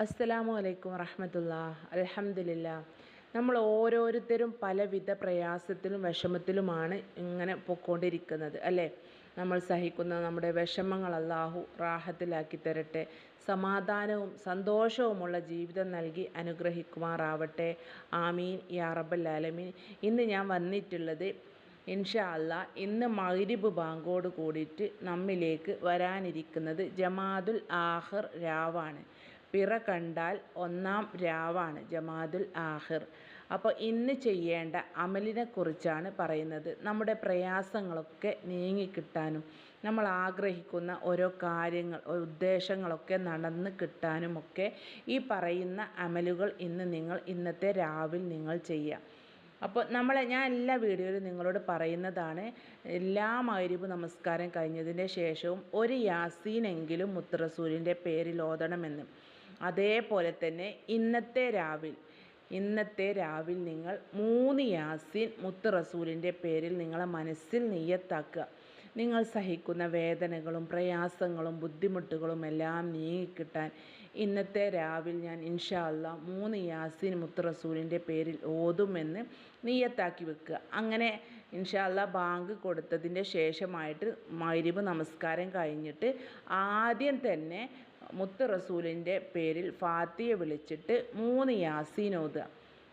അസ്സലാമു അലൈക്കും വറഹമത്തുള്ള അലഹമില്ല നമ്മൾ ഓരോരുത്തരും പലവിധ പ്രയാസത്തിലും വിഷമത്തിലുമാണ് ഇങ്ങനെ പൊയ്ക്കൊണ്ടിരിക്കുന്നത് അല്ലേ? നമ്മൾ സഹിക്കുന്ന നമ്മുടെ വിഷമങ്ങൾ അള്ളാഹു റാഹത്തിലാക്കി തരട്ടെ. സമാധാനവും സന്തോഷവുമുള്ള ജീവിതം നൽകി അനുഗ്രഹിക്കുമാറാവട്ടെ. ആമീൻ. യാ റബ്ബൽ ആലമീൻ. ഇന്ന് ഞാൻ വന്നിട്ടുള്ളത് ഇൻഷാ അല്ലാ ഇന്ന് മഗ്രിബ് ബാങ്കോട് കൂടിയിട്ട് നമ്മിലേക്ക് വരാനിരിക്കുന്നത് ജമാദുൽ ആഹർ രാവാണ്. പിറ കണ്ടാൽ ഒന്നാം രാവാണ് ജമാദുൽ ആഹിർ അപ്പോൾ ഇന്ന് ചെയ്യേണ്ട അമലിനെക്കുറിച്ചാണ് പറയുന്നത്. നമ്മുടെ പ്രയാസങ്ങളൊക്കെ നീങ്ങിക്കിട്ടാനും നമ്മൾ ആഗ്രഹിക്കുന്ന ഓരോ കാര്യങ്ങൾ ഉദ്ദേശങ്ങളൊക്കെ നടന്ന് കിട്ടാനുമൊക്കെ ഈ പറയുന്ന അമലുകൾ ഇന്ന് നിങ്ങൾ ഇന്നത്തെ രാവിൽ നിങ്ങൾ ചെയ്യുക. അപ്പോൾ നമ്മളെ ഞാൻ എല്ലാ വീഡിയോയിലും നിങ്ങളോട് പറയുന്നതാണ് എല്ലാ മൈരിബ് നമസ്കാരം കഴിഞ്ഞതിന്റെ ശേഷവും ഒരു യാസീനെങ്കിലും മുത്തറസൂലിന്റെ പേരിൽ ഓതണമെന്ന്. അതേപോലെ തന്നെ ഇന്നത്തെ രാവിൽ ഇന്നത്തെ രാവിൽ നിങ്ങൾ മൂന്ന് യാസിൻ മുത്ത് റസൂലിന്റെ പേരിൽ നിങ്ങളെ മനസ്സിൽ നെയ്യത്താക്കുക. നിങ്ങൾ സഹിക്കുന്ന വേദനകളും പ്രയാസങ്ങളും ബുദ്ധിമുട്ടുകളും എല്ലാം നീങ്ങിക്കിട്ടാൻ ഇന്നത്തെ രാവിൽ ഞാൻ ഇൻഷാ അല്ല മൂന്ന് യാസിൻ മുത്ത് റസൂലിന്റെ പേരിൽ ഓതുമെന്ന് നീയത്താക്കി വെക്കുക. അങ്ങനെ ഇൻഷാ അല്ല ബാങ്ക് കൊടുത്തതിന്റെ ശേഷമായിട്ട് മൈരിബ് നമസ്കാരം കഴിഞ്ഞിട്ട് ആദ്യം തന്നെ മുത്ത് റസൂലിന്റെ പേരിൽ ഫാത്തിയ വിളിച്ചിട്ട് മൂന്ന് യാസീൻ ഓതുക.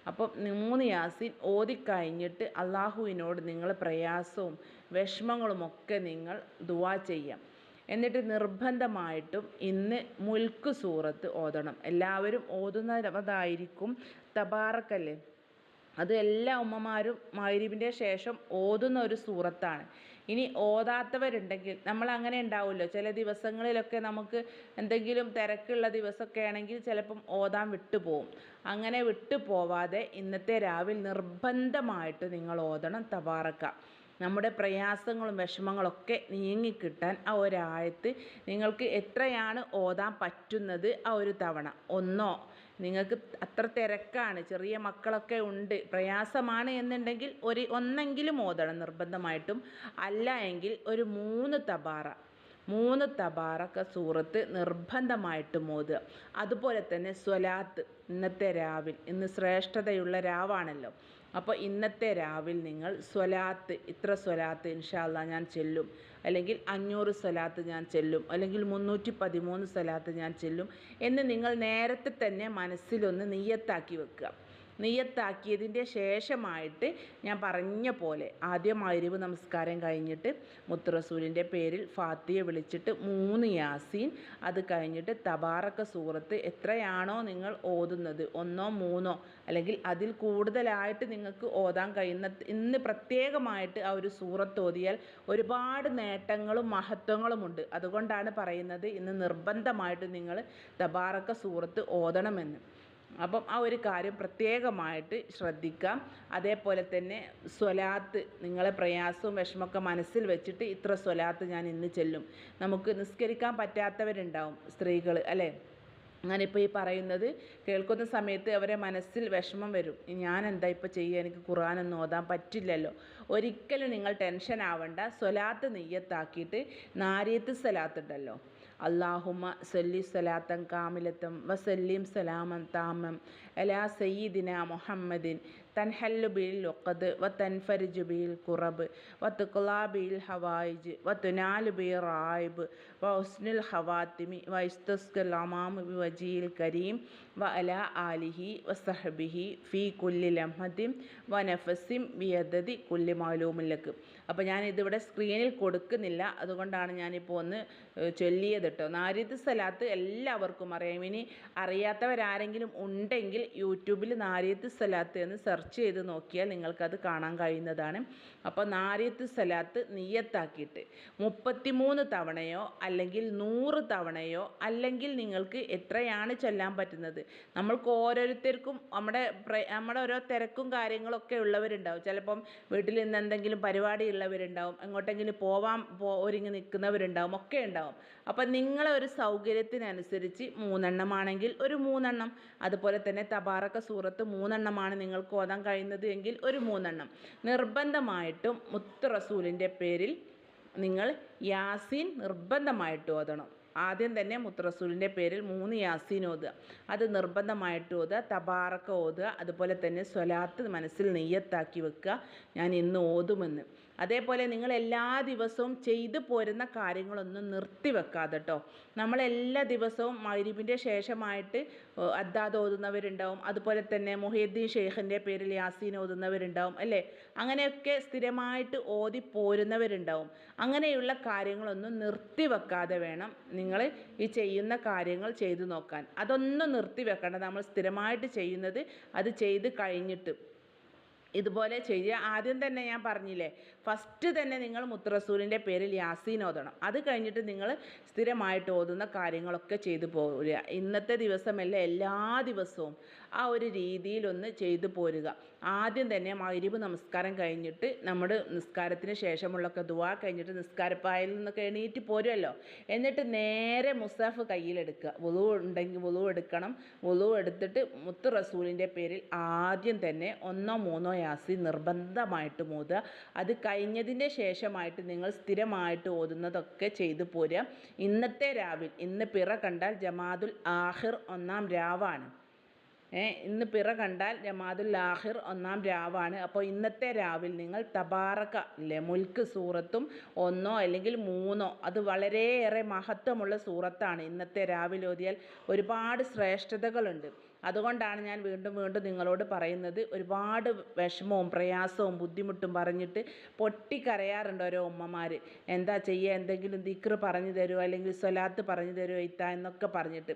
അപ്പം മൂന്ന് യാസീൻ ഓതിക്കഴിഞ്ഞിട്ട് അള്ളാഹുവിനോട് നിങ്ങൾ പ്രയാസവും വിഷമങ്ങളുമൊക്കെ നിങ്ങൾ ദുവാ ചെയ്യാം. എന്നിട്ട് നിർബന്ധമായിട്ടും ഇന്ന് മുൽക്ക് സൂറത്ത് ഓതണം. എല്ലാവരും ഓതുന്നതായിരിക്കും തബാറക്കല്ലേ. അത് എല്ലാ ഉമ്മമാരും മഗ്രിബിന്റെ ശേഷം ഓതുന്ന ഒരു സൂറത്താണ്. ഇനി ഓതാത്തവരുണ്ടെങ്കിൽ നമ്മൾ അങ്ങനെ ഉണ്ടാവുമല്ലോ. ചില ദിവസങ്ങളിലൊക്കെ നമുക്ക് എന്തെങ്കിലും തിരക്കുള്ള ദിവസമൊക്കെ ആണെങ്കിൽ ചിലപ്പം ഓതാൻ വിട്ടുപോകും അങ്ങനെ വിട്ടുപോവാതെ ഇന്നത്തെ രാവിലെ നിർബന്ധമായിട്ട് നിങ്ങൾ ഓതണം തബാറക്ക നമ്മുടെ പ്രയാസങ്ങളും വിഷമങ്ങളൊക്കെ നീങ്ങിക്കിട്ടാൻ ആ ഒരായത്ത് നിങ്ങൾക്ക് എത്രയാണ് ഓതാൻ പറ്റുന്നത് ആ ഒരു തവണ. ഒന്നോ നിങ്ങൾക്ക് അത്ര തിരക്കാണ്. ചെറിയ മക്കളൊക്കെ ഉണ്ട്. പ്രയാസമാണ് എന്നുണ്ടെങ്കിൽ ഒരു ഒന്നെങ്കിലും ഓതണം നിർബന്ധമായിട്ടും. അല്ല എങ്കിൽ ഒരു മൂന്ന് തബാറ മൂന്ന് തബാറക്ക സൂറത്ത് നിർബന്ധമായിട്ടും ഓതുക. അതുപോലെ തന്നെ സ്വലാത്ത്. ഇന്നത്തെ രാവിൽ. ഇന്ന് ശ്രേഷ്ഠതയുള്ള രാവാണല്ലോ. അപ്പോൾ ഇന്നത്തെ രാവിൽ നിങ്ങൾ സ്വലാത്ത് ഇത്ര സ്വലാത്ത് ഇൻഷാല്ല ഞാൻ ചെല്ലും. അല്ലെങ്കിൽ അഞ്ഞൂറ് സ്വലാത്ത് ഞാൻ ചെല്ലും. അല്ലെങ്കിൽ മുന്നൂറ്റി പതിമൂന്ന് സ്വലാത്ത് ഞാൻ ചെല്ലും. എന്ന് നിങ്ങൾ നേരത്തെ തന്നെ മനസ്സിലൊന്ന് നെയ്യത്താക്കി വെക്കുക. നെയ്യത്താക്കിയതിന്റെ ശേഷമായിട്ട് ഞാൻ പറഞ്ഞ പോലെ ആദ്യം അരിവ് നമസ്കാരം കഴിഞ്ഞിട്ട് മുത്തുറസൂലിന്റെ പേരിൽ ഫാത്തിയെ വിളിച്ചിട്ട് മൂന്ന് യാസീൻ അത് കഴിഞ്ഞിട്ട് തബാറക്ക സൂറത്ത് എത്രയാണോ നിങ്ങൾ ഓതുന്നത്? ഒന്നോ മൂന്നോ? അല്ലെങ്കിൽ അതിൽ കൂടുതലായിട്ട് നിങ്ങൾക്ക് ഓതാൻ കഴിയുന്ന ഇന്ന് പ്രത്യേകമായിട്ട് ആ ഒരു സൂറത്ത് ഓതിയാൽ ഒരുപാട് നേട്ടങ്ങളും മഹത്വങ്ങളുമുണ്ട്. അതുകൊണ്ടാണ് പറയുന്നത് ഇന്ന് നിർബന്ധമായിട്ട് നിങ്ങൾ തബാറക്ക സൂറത്ത് ഓതണമെന്ന്. അപ്പം ആ ഒരു കാര്യം പ്രത്യേകമായിട്ട് ശ്രദ്ധിക്കാം. അതേപോലെ തന്നെ സ്വലാത്ത് നിങ്ങളെ പ്രയാസവും വിഷമമൊക്കെ മനസ്സിൽ വെച്ചിട്ട് ഇത്ര സ്വലാത്ത് ഞാൻ ഇന്ന് ചെല്ലും. നമുക്ക് നിസ്കരിക്കാൻ പറ്റാത്തവരുണ്ടാവും സ്ത്രീകൾ അല്ലേ? ഞാനിപ്പോൾ ഈ പറയുന്നത് കേൾക്കുന്ന സമയത്ത് അവരെ മനസ്സിൽ വിഷമം വരും. ഞാൻ എന്താ ഇപ്പോൾ ചെയ്യുക? എനിക്ക് ഖുറാനൊന്നും ഓതാൻ പറ്റില്ലല്ലോ. ഒരിക്കലും നിങ്ങൾ ടെൻഷൻ ആവണ്ട. സ്വലാത്ത് നെയ്യത്താക്കിയിട്ട് നാരിയത്ത് സ്വലാത്ത് ഉണ്ടല്ലോ അള്ളാഹുമ സല്ലി സലാത്തൻ കാമിലത്തം വസല്ലിം സലാമൻ താമം അലാ സയ്യിദിന മുഹമ്മദിൻ തൻഹല്ലു ബിൽ ഒക്കത് വ തൻഫരിജു ബിൽ കുറബ് വ തുക്ലാ ബിൽ ഹവായിജ് വ തുനാലു ബി റായിബ് വ ഉസ്നുൽ ഹവാത്തിമി വ അമാമു ബി കരീം വ അല ആലിഹി വസഹബിഹി ഫീ കുല്ലി ലംഹദിം വ നഫസിം ബിയദതി കുല്ലി മാലൂമില്ലക്ക് അപ്പോൾ ഞാൻ ഇതിവിടെ സ്ക്രീനിൽ കൊടുക്കുന്നില്ല. അതുകൊണ്ടാണ് ഞാനിപ്പോൾ ഒന്ന് ചൊല്ലിയത് കേട്ടോ നാരിദ് സലാത്ത് എല്ലാവർക്കും അറിയാം. ഇനി അറിയാത്തവരാരെങ്കിലും ഉണ്ടെങ്കിൽ യൂട്യൂബിൽ നാരിയത്ത് സലാത്ത് എന്ന് സെർച്ച് ചെയ്ത് നോക്കിയാൽ നിങ്ങൾക്കത് കാണാൻ കഴിയുന്നതാണ്. അപ്പോൾ നാരിയത്ത് സലാത്ത് നീയത്താക്കിയിട്ട് മുപ്പത്തിമൂന്ന് തവണയോ അല്ലെങ്കിൽ നൂറ് തവണയോ അല്ലെങ്കിൽ നിങ്ങൾക്ക് എത്രയാണ് ചൊല്ലാൻ പറ്റുന്നത്? നമ്മൾക്ക് ഓരോരുത്തർക്കും നമ്മുടെ നമ്മുടെ ഓരോ തിരക്കും കാര്യങ്ങളൊക്കെ ഉള്ളവരുണ്ടാവും. ചിലപ്പം വീട്ടിൽ നിന്ന് എന്തെങ്കിലും പരിപാടി ഉള്ളവരുണ്ടാവും. എങ്ങോട്ടെങ്കിലും പോവാൻ ഒരുങ്ങി നിൽക്കുന്നവരുണ്ടാവും. ഒക്കെ ഉണ്ടാവും. അപ്പം നിങ്ങളെ ഒരു സൗകര്യത്തിനനുസരിച്ച് മൂന്നെണ്ണമാണെങ്കിൽ ഒരു മൂന്നെണ്ണം. അതുപോലെ തന്നെ തബാറക്ക സൂറത്ത് മൂന്നെണ്ണമാണ് നിങ്ങൾക്ക് ഓതാൻ കഴിയുന്നത് എങ്കിൽ ഒരു മൂന്നെണ്ണം. നിർബന്ധമായിട്ടും മുത്ത് റസൂലിന്റെ പേരിൽ നിങ്ങൾ യാസീൻ നിർബന്ധമായിട്ട് ഓതണം. ആദ്യം തന്നെ മുത്തറസൂലിന്റെ പേരിൽ മൂന്ന് യാസീൻ ഓതുക. അത് നിർബന്ധമായിട്ട് ഓതുക തബാറക്ക ഓതുക അതുപോലെ തന്നെ സ്വലാത്ത് മനസ്സിൽ നെയ്യത്താക്കി വെക്കുക. ഞാൻ ഇന്ന് ഓതുമെന്ന്. അതേപോലെ നിങ്ങൾ എല്ലാ ദിവസവും ചെയ്തു പോരുന്ന കാര്യങ്ങളൊന്നും നിർത്തി വെക്കാതെ കേട്ടോ നമ്മളെല്ലാ ദിവസവും മഗ്രിബിന്റെ ശേഷമായിട്ട് അദ്ദാദ് ഓതുന്നവരുണ്ടാവും. അതുപോലെ തന്നെ മുഹീദ്ദീൻ ഷെയ്ഖിന്റെ പേരിൽ യാസീൻ ഓതുന്നവരുണ്ടാവും അല്ലേ? അങ്ങനെയൊക്കെ സ്ഥിരമായിട്ട് ഓതി പോരുന്നവരുണ്ടാവും. അങ്ങനെയുള്ള കാര്യങ്ങളൊന്നും നിർത്തി വെക്കാതെ വേണം നിങ്ങൾ ഈ ചെയ്യുന്ന കാര്യങ്ങൾ ചെയ്തു നോക്കാൻ. അതൊന്നും നിർത്തി വെക്കണ്ട നമ്മൾ സ്ഥിരമായിട്ട് ചെയ്യുന്നത് അത് ചെയ്ത് കഴിഞ്ഞിട്ട്. ഇതുപോലെ ചെയ്യുക. ആദ്യം തന്നെ ഞാൻ പറഞ്ഞില്ലേ ഫസ്റ്റ് തന്നെ നിങ്ങൾ മുത്തറസൂലിന്റെ പേരിൽ യാസീൻ ഓതണം. അത് കഴിഞ്ഞിട്ട് നിങ്ങൾ സ്ഥിരമായിട്ട് ഓതുന്ന കാര്യങ്ങളൊക്കെ ചെയ്തു പോരുക. ഇന്നത്തെ ദിവസമല്ല എല്ലാ ദിവസവും ആ ഒരു രീതിയിലൊന്ന് ചെയ്തു പോരുക. ആദ്യം തന്നെ മഗ്രിബ് നമസ്കാരം കഴിഞ്ഞിട്ട് നമ്മുടെ നിസ്കാരത്തിന് ശേഷമുള്ളൊക്കെ ദുവാ കഴിഞ്ഞിട്ട് നിസ്കാരപ്പായിൽ നിന്നൊക്കെ എണീറ്റ് പോരുമല്ലോ എന്നിട്ട് നേരെ മുസാഫ് കയ്യിലെടുക്കുക. വുളു ഉണ്ടെങ്കിൽ വുളു എടുക്കണം. വുളു എടുത്തിട്ട് മുത്ത് റസൂലിന്റെ പേരിൽ ആദ്യം തന്നെ ഒന്നോ മൂന്നോ യാസി നിർബന്ധമായിട്ട് മൂതുക അത് കഴിഞ്ഞതിന്റെ ശേഷമായിട്ട് നിങ്ങൾ സ്ഥിരമായിട്ട് ഓതുന്നതൊക്കെ ചെയ്തു പോരുക. ഇന്നത്തെ രാവിൽ ഇന്ന് പിറ കണ്ടാൽ ജമാതുൽ ആഹിർ ഒന്നാം രാവാണ്. ഇന്ന് പിറ കണ്ടാൽ ജമാതുൽ ആഹിർ ഒന്നാം രാവാണ്. അപ്പോൾ ഇന്നത്തെ രാവിൽ നിങ്ങൾ തബാറക്ക അല്ലേ മുൽക്ക് സൂറത്തും ഒന്നോ അല്ലെങ്കിൽ മൂന്നോ അത് വളരെയേറെ മഹത്വമുള്ള സൂറത്താണ് ഇന്നത്തെ രാവിലെ ഓതിയാൽ ഒരുപാട് ശ്രേഷ്ഠതകളുണ്ട്. അതുകൊണ്ടാണ് ഞാൻ വീണ്ടും വീണ്ടും നിങ്ങളോട് പറയുന്നത് ഒരുപാട് വിഷമവും പ്രയാസവും ബുദ്ധിമുട്ടും പറഞ്ഞിട്ട് പൊട്ടിക്കരയാറുണ്ട് ഓരോ ഉമ്മമാർ എന്താ ചെയ്യുക എന്തെങ്കിലും ദിക്ർ പറഞ്ഞു തരുമോ അല്ലെങ്കിൽ സ്വലാത്ത് പറഞ്ഞു തരുമോ ഇത്ത എന്നൊക്കെ പറഞ്ഞിട്ട്.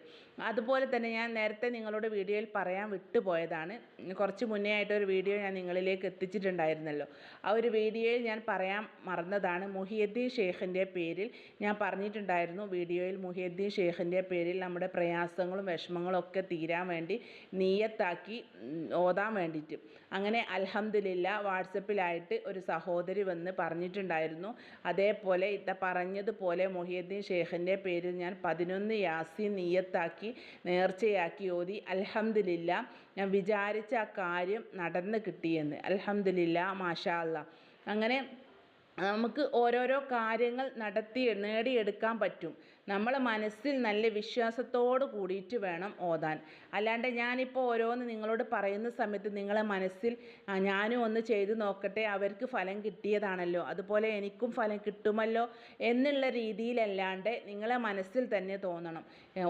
അതുപോലെ തന്നെ ഞാൻ നേരത്തെ നിങ്ങളോട് വീഡിയോയിൽ പറയാൻ വിട്ടുപോയതാണ്. കുറച്ച് മുന്നേ ആയിട്ട് ഒരു വീഡിയോ ഞാൻ നിങ്ങളിലേക്ക് എത്തിച്ചിട്ടുണ്ടായിരുന്നല്ലോ. ആ ഒരു വീഡിയോയിൽ ഞാൻ പറയാൻ മറന്നതാണ് മുഹിയദ്ദീൻ ഷെയ്ഖിന്റെ പേരിൽ. ഞാൻ പറഞ്ഞിട്ടുണ്ടായിരുന്നു വീഡിയോയിൽ മുഹിയദ്ദീൻ ഷെയ്ഖിന്റെ പേരിൽ നമ്മുടെ പ്രയാസങ്ങളും വിഷമങ്ങളും ഒക്കെ തീരാൻ വേണ്ടി വേണ്ടി നീയത്താക്കി ഓതാൻ വേണ്ടിയിട്ട്. അങ്ങനെ അൽഹംദുലില്ല വാട്സപ്പിലായിട്ട് ഒരു സഹോദരി വന്ന് പറഞ്ഞിട്ടുണ്ടായിരുന്നു. അതേപോലെ ഇത്ത പറഞ്ഞതുപോലെ മൊഹിയുദ്ദീൻ ഷേഖിന്റെ പേരിൽ ഞാൻ പതിനൊന്ന് യാസി നീയത്താക്കി നേർച്ചയാക്കി ഓതി. അൽഹംദുലില്ല ഞാൻ വിചാരിച്ച ആ കാര്യം നടന്ന് കിട്ടിയെന്ന്. അൽഹംദുലില്ല മാഷാ അങ്ങനെ നമുക്ക് ഓരോരോ കാര്യങ്ങൾ നടത്തി നേടിയെടുക്കാൻ പറ്റും. നമ്മളെ മനസ്സിൽ നല്ല വിശ്വാസത്തോട് കൂടിയിട്ട് വേണം ഓതാൻ. അല്ലാണ്ട് ഞാനിപ്പോൾ ഓരോന്ന് നിങ്ങളോട് പറയുന്ന സമയത്ത് നിങ്ങളെ മനസ്സിൽ ഞാനും ഒന്ന് ചെയ്ത് നോക്കട്ടെ അവർക്ക് ഫലം കിട്ടിയതാണല്ലോ അതുപോലെ എനിക്കും ഫലം കിട്ടുമല്ലോ എന്നുള്ള രീതിയിലല്ലാണ്ട് നിങ്ങളെ മനസ്സിൽ തന്നെ തോന്നണം.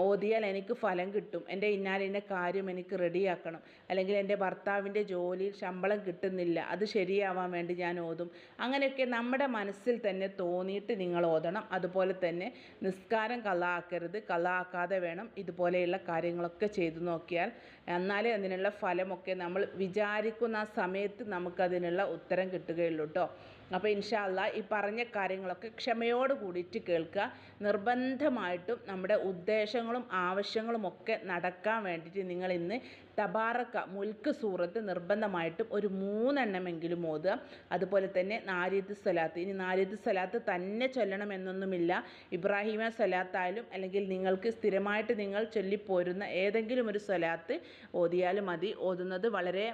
ഓതിയാൽ എനിക്ക് ഫലം കിട്ടും എന്റെ ഇന്നാലിന്റെ കാര്യം എനിക്ക് റെഡിയാക്കണം അല്ലെങ്കിൽ എന്റെ ഭർത്താവിന്റെ ജോലിയിൽ ശമ്പളം കിട്ടുന്നില്ല അത് ശരിയാവാൻ വേണ്ടി ഞാൻ ഓതും. അങ്ങനെയൊക്കെ നമ്മുടെ മനസ്സിൽ തന്നെ തോന്നിയിട്ട് നിങ്ങൾ ഓതണം. അതുപോലെ തന്നെ നിസ്കാരം നിസ്കാരം കള്ളാക്കരുത് കള്ളാക്കാതെ വേണം ഇതുപോലെയുള്ള കാര്യങ്ങളൊക്കെ ചെയ്തു നോക്കിയാൽ. എന്നാലേ അതിനുള്ള ഫലമൊക്കെ നമ്മൾ വിചാരിക്കുന്ന ആ സമയത്ത് നമുക്കതിനുള്ള ഉത്തരം കിട്ടുകയുള്ളൂ കേട്ടോ അപ്പോൾ ഇൻഷാല്ല ഈ പറഞ്ഞ കാര്യങ്ങളൊക്കെ ക്ഷമയോട് കൂടിയിട്ട് കേൾക്കുക. നിർബന്ധമായിട്ടും നമ്മുടെ ഉദ്ദേശങ്ങളും ആവശ്യങ്ങളും ഒക്കെ നടക്കാൻ വേണ്ടിയിട്ട് നിങ്ങൾ ഇന്ന് തബാറക്ക മുൽക്ക് സൂറത്ത് നിർബന്ധമായിട്ടും ഒരു മൂന്നെണ്ണമെങ്കിലും ഓതുക. അതുപോലെ തന്നെ നാരിയത്ത് സ്വലാത്ത്. ഇനി നാരിയത്ത് സ്വലാത്ത് തന്നെ ചൊല്ലണമെന്നൊന്നുമില്ല. ഇബ്രാഹിമ സ്വലാത്തായാലും അല്ലെങ്കിൽ നിങ്ങൾക്ക് സ്ഥിരമായിട്ട് നിങ്ങൾ ചൊല്ലിപ്പോരുന്ന ഏതെങ്കിലും ഒരു സ്വലാത്ത് ഓതിയാലും മതി. ഓതുന്നത് വളരെ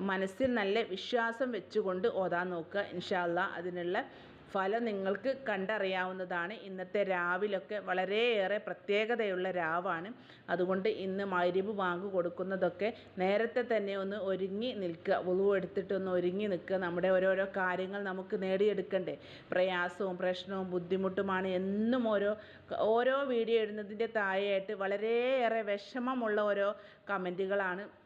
മനസ്സിൽ നല്ല വിശ്വാസം വെച്ചുകൊണ്ട് ഓതാൻ നോക്കുക. ഇൻഷാല്ല അതിനുള്ള ഫലം നിങ്ങൾക്ക് കണ്ടറിയാവുന്നതാണ്. ഇന്നത്തെ രാവിലൊക്കെ വളരെയേറെ പ്രത്യേകതയുള്ള രാവാണ്. അതുകൊണ്ട് ഇന്ന് മരിവ് വാങ്ങു കൊടുക്കുന്നതൊക്കെ നേരത്തെ തന്നെ ഒന്ന് ഒരുങ്ങി നിൽക്കുക. ഉളു എടുത്തിട്ടൊന്ന് ഒരുങ്ങി നിൽക്കുക. നമ്മുടെ ഓരോരോ കാര്യങ്ങൾ നമുക്ക് നേടിയെടുക്കണ്ടേ. പ്രയാസവും പ്രശ്നവും ബുദ്ധിമുട്ടുമാണ് എന്നും ഓരോ ഓരോ വീഡിയോ ഇടുന്നതിന്റെ താഴെയായിട്ട് വളരെയേറെ വിഷമമുള്ള ഓരോ കമന്റുകളാണ്.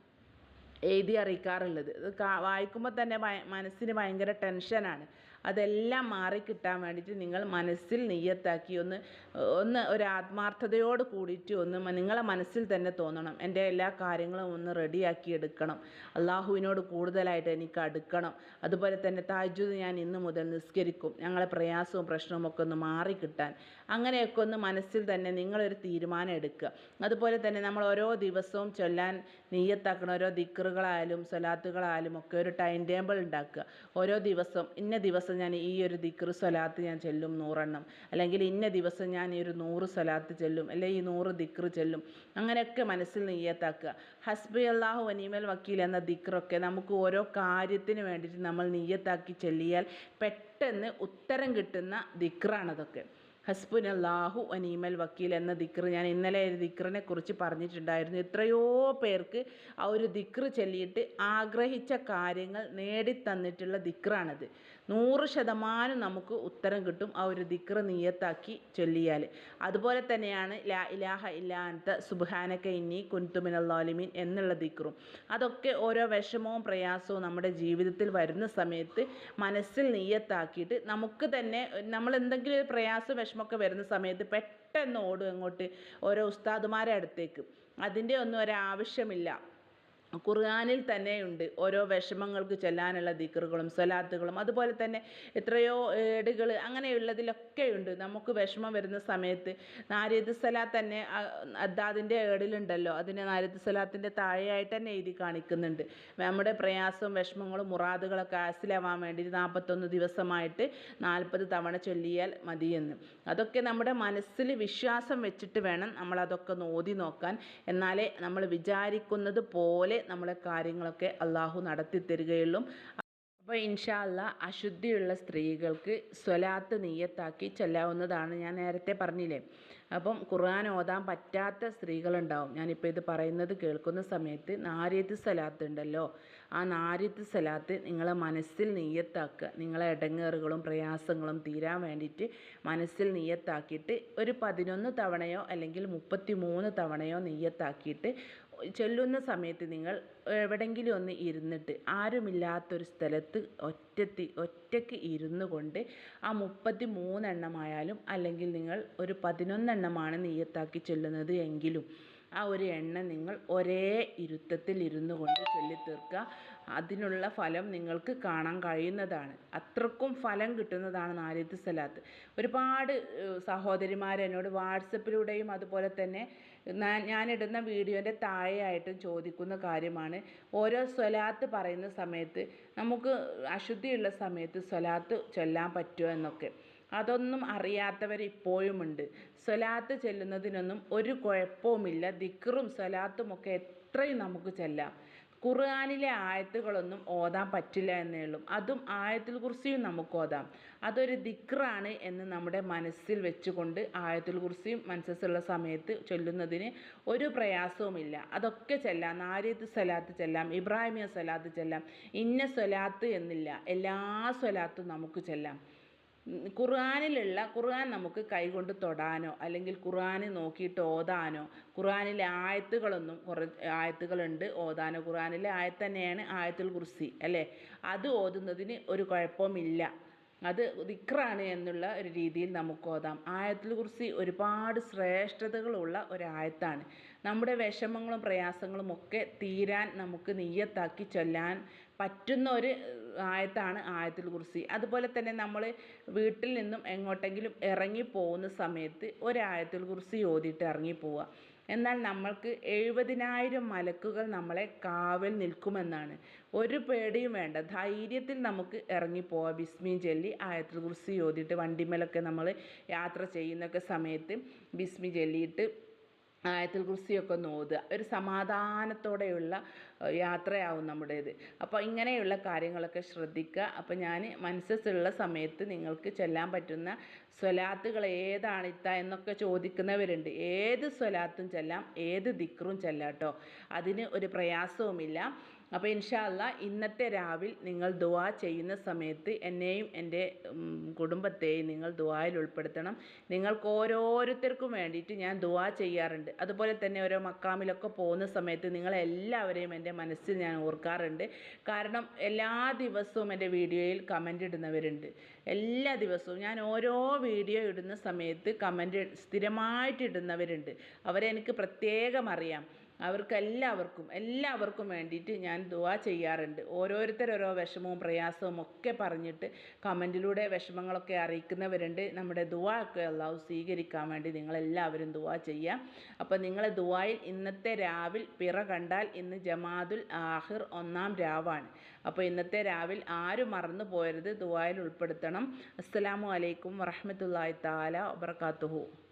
എഴുതി അറിയിക്കാറുള്ളത്. ഇത് വായിക്കുമ്പോൾ തന്നെ മനസ്സിന് ഭയങ്കര ടെൻഷനാണ് അതെല്ലാം മാറിക്കിട്ടാൻ വേണ്ടിയിട്ട് നിങ്ങൾ മനസ്സിൽ നെയ്യത്താക്കി ഒന്ന് ഒന്ന് ഒരു ആത്മാർത്ഥതയോട് കൂടിയിട്ട് ഒന്ന് നിങ്ങളെ മനസ്സിൽ തന്നെ തോന്നണം. എന്റെ എല്ലാ കാര്യങ്ങളും ഒന്ന് റെഡിയാക്കി എടുക്കണം. അള്ളാഹുവിനോട് കൂടുതലായിട്ട് എനിക്ക് അടുക്കണം. അതുപോലെ തന്നെ താജ്ജുദ് ഞാൻ ഇന്ന് മുതൽ നിസ്കരിക്കും. ഞങ്ങളെ പ്രയാസവും പ്രശ്നവും ഒക്കെ ഒന്ന് മാറിക്കിട്ടാൻ അങ്ങനെയൊക്കെ ഒന്ന് മനസ്സിൽ തന്നെ നിങ്ങളൊരു തീരുമാനം എടുക്കുക. അതുപോലെ തന്നെ നമ്മൾ ഓരോ ദിവസവും ചൊല്ലാൻ നെയ്യത്താക്കണ. ഓരോ ദിക്കറുകളായാലും സ്വലാത്തുകളായാലും ഒക്കെ ഒരു ടൈം ടേബിൾ ഉണ്ടാക്കുക. ഓരോ ദിവസം ഇന്ന ദിവസം ഞാൻ ഈ ഒരു ദിക്ർ സ്വലാത്ത് ഞാൻ ചെല്ലും നൂറെണ്ണം. അല്ലെങ്കിൽ ഇന്ന ദിവസം ഞാൻ ഈ ഒരു നൂറ് സ്വലാത്ത് ചെല്ലും. അല്ലെങ്കിൽ ഈ നൂറ് ദിക്ർ ചെല്ലും. അങ്ങനെയൊക്കെ മനസ്സിൽ നെയ്യത്താക്കുക. ഹസ്ബി അള്ളാഹു വനീമൽ വക്കീൽ എന്ന ദിക്റൊക്കെ നമുക്ക് ഓരോ കാര്യത്തിന് വേണ്ടിയിട്ട് നമ്മൾ നെയ്യത്താക്കി ചെല്ലിയാൽ പെട്ടെന്ന് ഉത്തരം കിട്ടുന്ന ദിക്റാണതൊക്കെ. ഹസ്ബുൻ അള്ളാഹു അനീമൽ വക്കീൽ എന്ന ദിക്ർ ഞാൻ ഇന്നലെ ഒരു ദിക്റിനെ കുറിച്ച് പറഞ്ഞിട്ടുണ്ടായിരുന്നു. എത്രയോ പേർക്ക് ആ ഒരു ദിക്ർ ചൊല്ലിയിട്ട് ആഗ്രഹിച്ച കാര്യങ്ങൾ നേടിത്തന്നിട്ടുള്ള ദിക്റാണത്. നൂറ് ശതമാനം നമുക്ക് ഉത്തരം കിട്ടും ആ ഒരു ദിക്ർ നീയത്താക്കി ചൊല്ലിയാൽ. അതുപോലെ തന്നെയാണ് ലാ ഇലാഹ ഇല്ലാത്ത സുബാനക്ക ഇന്നി കുൻതുമിനല്ലാലിമീൻ എന്നുള്ള ദിക്റും. അതൊക്കെ ഓരോ വിഷമവും പ്രയാസവും നമ്മുടെ ജീവിതത്തിൽ വരുന്ന സമയത്ത് മനസ്സിൽ നീയത്താക്കിയിട്ട് നമുക്ക് തന്നെ നമ്മൾ എന്തെങ്കിലും ഒരു പ്രയാസം വിഷമമൊക്കെ വരുന്ന സമയത്ത് പെട്ടെന്ന് ഓടും അങ്ങോട്ട് ഓരോ ഉസ്താദുമാരെ അടുത്തേക്ക്. അതിന്റെ ഒന്നും ഒരാവശ്യമില്ല. ഖുർആനിൽ തന്നെയുണ്ട്. ഓരോ വിഷമങ്ങൾക്ക് ചെല്ലാനുള്ള ദിക്കറുകളും സ്വലാത്തുകളും അതുപോലെ തന്നെ എത്രയോ ഏടുകൾ അങ്ങനെയുള്ളതിലൊക്കെയുണ്ട്. നമുക്ക് വിഷമം വരുന്ന സമയത്ത് നാരിയത്ത് സലാത്ത് തന്നെ അദ്ദാദിന്റെ ഏടിലുണ്ടല്ലോ അതിനെ നാരിയത്ത് സ്വലാത്തിന്റെ താഴെയായിട്ട് തന്നെ എഴുതി കാണിക്കുന്നുണ്ട്. നമ്മുടെ പ്രയാസവും വിഷമങ്ങളും മുറാദുകളൊക്കെ ഹാസിലാവാൻ വേണ്ടി നാൽപ്പത്തൊന്ന് ദിവസമായിട്ട് നാൽപ്പത് തവണ ചൊല്ലിയാൽ മതിയെന്ന്. അതൊക്കെ നമ്മുടെ മനസ്സിൽ വിശ്വാസം വെച്ചിട്ട് വേണം നമ്മളതൊക്കെ നോതി നോക്കാൻ. എന്നാലേ നമ്മൾ വിചാരിക്കുന്നത് പോലെ നമ്മളെ കാര്യങ്ങളൊക്കെ അള്ളാഹു നടത്തി തരികയുള്ളൂ. അപ്പോൾ ഇൻഷാ അല്ല അശുദ്ധിയുള്ള സ്ത്രീകൾക്ക് സ്വലാത്ത് നീയത്താക്കി ചെല്ലാവുന്നതാണ് ഞാൻ നേരത്തെ പറഞ്ഞില്ലേ. അപ്പം ഖുർആൻ ഓതാൻ പറ്റാത്ത സ്ത്രീകളുണ്ടാവും. ഞാനിപ്പോൾ ഇത് പറയുന്നത് കേൾക്കുന്ന സമയത്ത് നാരിയത്ത് സ്വലാത്ത് ഉണ്ടല്ലോ. ആ നാരിത്ത് സലാത്ത് നിങ്ങളെ മനസ്സിൽ നീയത്താക്കുക നിങ്ങളെ ഇടങ്ങേറുകളും പ്രയാസങ്ങളും തീരാൻ വേണ്ടിയിട്ട് മനസ്സിൽ നീയത്താക്കിയിട്ട് ഒരു പതിനൊന്ന് തവണയോ അല്ലെങ്കിൽ മുപ്പത്തി മൂന്ന് തവണയോ നീയത്താക്കിയിട്ട് ചൊല്ലുന്ന സമയത്ത് നിങ്ങൾ എവിടെങ്കിലും ഒന്ന് ഇരുന്നിട്ട് ആരുമില്ലാത്തൊരു സ്ഥലത്ത് ഒറ്റത്തി ഒറ്റയ്ക്ക് ഇരുന്നു കൊണ്ട് ആ മുപ്പത്തി മൂന്നെണ്ണമായാലും അല്ലെങ്കിൽ നിങ്ങൾ ഒരു പതിനൊന്നെണ്ണമാണ് നീയത്താക്കി ചൊല്ലുന്നത് എങ്കിലും ആ ഒരു എണ്ണ നിങ്ങൾ ഒരേ ഇരുത്തത്തിൽ ഇരുന്നു കൊണ്ട് ചൊല്ലിത്തീർക്കുക. അതിനുള്ള ഫലം നിങ്ങൾക്ക് കാണാൻ കഴിയുന്നതാണ്. അത്രക്കും ഫലം കിട്ടുന്നതാണ് നാരിയത്ത് സലാത്ത്. ഒരുപാട് സഹോദരിമാർ എന്നോട് വാട്സപ്പിലൂടെയും അതുപോലെ തന്നെ ഞാനിടുന്ന വീഡിയോന്റെ താഴെയായിട്ടും ചോദിക്കുന്ന കാര്യമാണ്. ഓരോ സ്വലാത്ത് പറയുന്ന സമയത്ത് നമുക്ക് അശുദ്ധിയുള്ള സമയത്ത് സ്വലാത്ത് ചൊല്ലാൻ പറ്റുമോ എന്നൊക്കെ. അതൊന്നും അറിയാത്തവർ ഇപ്പോഴുമുണ്ട്. സ്വലാത്ത് ചെല്ലുന്നതിനൊന്നും ഒരു കുഴപ്പവുമില്ല. ദിക്റും സ്വലാത്തും ഒക്കെ എത്രയും നമുക്ക് ചെല്ലാം. ഖുർആാനിലെ ആയത്തുകളൊന്നും ഓതാൻ പറ്റില്ല എന്നേ ഉള്ളൂ. അതും ആയത്തുൽ കുർസിയും നമുക്ക് ഓതാം. അതൊരു ദിക്റാണ് എന്ന് നമ്മുടെ മനസ്സിൽ വെച്ചുകൊണ്ട് ആയത്തുൽ കുർസിയും മനസ്സുള്ള സമയത്ത് ചൊല്ലുന്നതിന് ഒരു പ്രയാസവുമില്ല. അതൊക്കെ ചെല്ലാം. നാരിയത്ത് സ്വലാത്ത് ചെല്ലാം. ഇബ്രാഹിമിയ സ്വലാത്ത് ചെല്ലാം. ഇന്ന സ്വലാത്ത് എന്നില്ല. എല്ലാ സ്വലാത്തും നമുക്ക് ചെല്ലാം. ഖുർആാനിലുള്ള ഖുർആൻ നമുക്ക് കൈകൊണ്ട് തൊടാനോ അല്ലെങ്കിൽ ഖുർആൻ നോക്കിയിട്ട് ഓതാനോ ഖുർആനിലെ ആയത്തുകളൊന്നും കുറേ ആയത്തുകളുണ്ട് ഓതാനോ. ഖുർആനിലെ ആയത്ത് തന്നെയാണ് ആയത്തുൽ കുർസി അല്ലേ? അത് ഓതുന്നതിന് ഒരു കുഴപ്പമില്ല. അത് ദിക്റാണ് എന്നുള്ള ഒരു രീതിയിൽ നമുക്ക് ഓതാം. ആയത്തുൽ കുർസി ഒരുപാട് ശ്രേഷ്ഠതകളുള്ള ഒരായത്താണ്. നമ്മുടെ വിഷമങ്ങളും പ്രയാസങ്ങളും ഒക്കെ തീരാൻ നമുക്ക് നെയ്യത്താക്കി ചൊല്ലാൻ പറ്റുന്ന ഒരു ആയത്താണ് ആയത്തുൽ കുർസി അതുപോലെ തന്നെ നമ്മൾ വീട്ടിൽ നിന്നും എങ്ങോട്ടെങ്കിലും ഇറങ്ങി പോകുന്ന സമയത്ത് ഒരായത്തിൽ കുർസി ഓതിയിട്ട് ഇറങ്ങി പോവുക. എന്നാൽ നമ്മൾക്ക് എഴുപതിനായിരം മലക്കുകൾ നമ്മളെ കാവൽ നിൽക്കുമെന്നാണ്. ഒരു പേടിയും വേണ്ട. ധൈര്യത്തിൽ നമുക്ക് ഇറങ്ങിപ്പോവാം ബിസ്മിയും ചൊല്ലി ആയത്തുൽ കുർസി ഓതിയിട്ട് വണ്ടിമേലൊക്കെ നമ്മൾ യാത്ര ചെയ്യുന്നൊക്കെ സമയത്ത് ബിസ്മി ചൊല്ലിയിട്ട് ആയത്തുൽ കുർസിയൊക്കെ ഒന്ന് ഓതുക ഒരു സമാധാനത്തോടെയുള്ള യാത്രയാവും നമ്മുടേത്. അപ്പോൾ ഇങ്ങനെയുള്ള കാര്യങ്ങളൊക്കെ ശ്രദ്ധിക്കുക. അപ്പോൾ ഞാൻ മനസ്സുള്ള സമയത്ത് നിങ്ങൾക്ക് ചെല്ലാൻ പറ്റുന്ന സ്വലാത്തുകൾ ഏതാണ് ഇത്ത എന്നൊക്കെ ചോദിക്കുന്നവരുണ്ട്. ഏത് സ്വലാത്തും ചെല്ലാം ഏത് ദിക്റും ചെല്ലാം കേട്ടോ അതിന് ഒരു പ്രയാസവുമില്ല. അപ്പോൾ ഇൻഷാല്ല ഇന്നത്തെ രാവിൽ നിങ്ങൾ ദുവാ ചെയ്യുന്ന സമയത്ത് എന്നെയും എന്റെ കുടുംബത്തെയും നിങ്ങൾ ദുവായിൽ ഉൾപ്പെടുത്തണം. നിങ്ങൾക്ക് ഓരോരുത്തർക്കും വേണ്ടിയിട്ട് ഞാൻ ദുവാ ചെയ്യാറുണ്ട്. അതുപോലെ തന്നെ ഓരോ മക്കാമിലൊക്കെ പോകുന്ന സമയത്ത് നിങ്ങളെല്ലാവരെയും എന്റെ മനസ്സിൽ ഞാൻ ഓർക്കാറുണ്ട്. കാരണം എല്ലാ ദിവസവും എന്റെ വീഡിയോയിൽ കമന്റ് ഇടുന്നവരുണ്ട്. എല്ലാ ദിവസവും ഞാൻ ഓരോ വീഡിയോ ഇടുന്ന സമയത്ത് കമന്റ് സ്ഥിരമായിട്ട് ഇടുന്നവരുണ്ട്. അവരെ എനിക്ക് പ്രത്യേകം അറിയാം. അവർക്കെല്ലാവർക്കും എല്ലാവർക്കും വേണ്ടിയിട്ട് ഞാൻ ദുവാ ചെയ്യാറുണ്ട്. ഓരോരുത്തർ ഓരോ വിഷമവും പ്രയാസവും ഒക്കെ പറഞ്ഞിട്ട് കമന്റിലൂടെ വിഷമങ്ങളൊക്കെ അറിയിക്കുന്നവരുണ്ട്. നമ്മുടെ ദുവാ ഒക്കെ അള്ളാഹു സ്വീകരിക്കാൻ വേണ്ടി നിങ്ങളെല്ലാവരും ദുവാ ചെയ്യാം അപ്പോൾ നിങ്ങളെ ദുവായിൽ ഇന്നത്തെ രാവിൽ പിറ കണ്ടാൽ ഇന്ന് ജമാദുൽ ആഹിർ ഒന്നാം രാവാണ്. അപ്പോൾ ഇന്നത്തെ രാവിൽ ആരും മറന്നു പോയരുത്. ദുവായിൽ ഉൾപ്പെടുത്തണം. അസ്സലാമു അലൈക്കും വറഹമത്തല്ലാഹി താല വബർക്കാത്തുഹു